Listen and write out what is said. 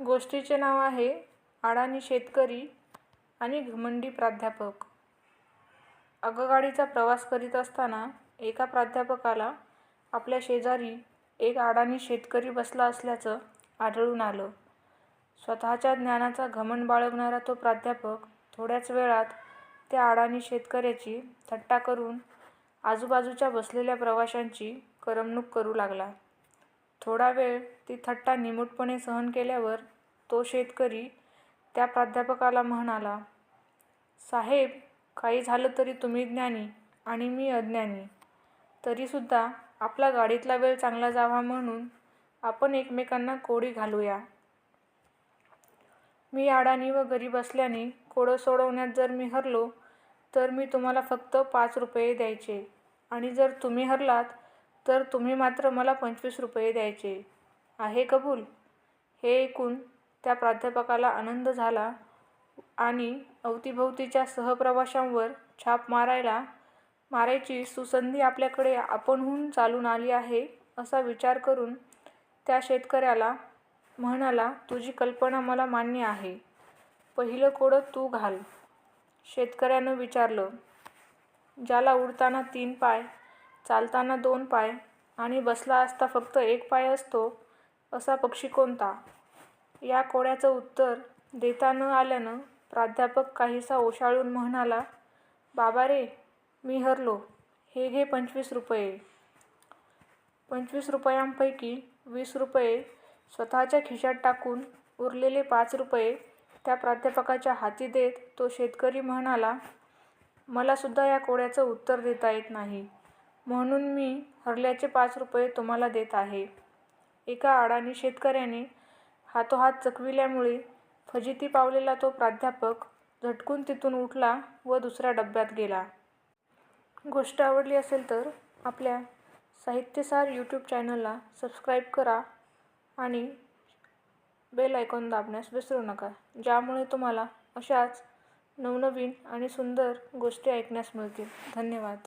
गोष्टीचे नाव आहे अडाणी शेतकरी आणि घमंडी प्राध्यापक आगगाडीचा प्रवास करीत असताना एका प्राध्यापकाला आपल्या शेजारी एक अडाणी शेतकरी बसला असल्याचं आढळून आलं. स्वतःच्या ज्ञानाचा घमंड बाळगणारा तो प्राध्यापक थोड्याच वेळात त्या अडाणी शेतकऱ्याची थट्टा करून आजूबाजूच्या बसलेल्या प्रवाशांची करमणूक करू लागला. थोडा वेळ ती थट्टा निमूटपणे सहन केल्यावर तो शेतकरी त्या प्राध्यापकाला म्हणाला, साहेब, काही झालं तरी तुम्ही ज्ञानी आणि मी अज्ञानी. तरीसुद्धा आपला गाडीतला वेळ चांगला जावा म्हणून आपण एकमेकांना कोडी घालूया. मी अडाणी व गरीब असल्याने कोडं सोडवण्यात जर मी हरलो तर मी तुम्हाला फक्त पाच रुपये द्यायचे आणि जर तुम्ही हरलात तर तुम्ही मात्र मला पंचवीस रुपये द्यायचे. आहे कबूल? हे ऐकून त्या प्राध्यापकाला आनंद झाला आणि अवतीभवतीच्या सहप्रवाशांवर छाप मारायला मारायची सुसंधी आपल्याकडे आपणहून चालून आली आहे असा विचार करून त्या शेतकऱ्याला म्हणाला तुझी कल्पना मला मान्य आहे. पहिलं कोडं तू घाल. शेतकऱ्यानं विचारलं, ज्याला उडताना तीन पाय, चालताना दोन पाय आणि बसला असता फक्त एक पाय असतो असा पक्षी कोणता? या कोड्याचं उत्तर देता न आल्यानं प्राध्यापक काहीसा ओशाळून म्हणाला, बाबा रे, मी हरलो. हे घे पंचवीस रुपये. पंचवीस रुपयांपैकी वीस रुपये स्वतःच्या खिशात टाकून उरलेले पाच रुपये त्या प्राध्यापकाच्या हाती देत तो शेतकरी म्हणाला, मलासुद्धा या कोड्याचं उत्तर देता येत नाही म्हणून मी हरल्याचे पाच रुपये तुम्हाला देत आहे. एका अडाणी शेतकऱ्याने हातोहात चकविल्यामुळे फजिती पावलेला तो प्राध्यापक झटकून तिथून उठला व दुसऱ्या डब्यात गेला. गोष्ट आवडली असेल तर आपल्या साहित्यसार यूट्यूब चॅनलला सबस्क्राईब करा आणि बेल आयकॉन दाबण्यास विसरू नका ज्यामुळे तुम्हाला अशाच नवनवीन आणि सुंदर गोष्टी ऐकण्यास मिळतील. धन्यवाद.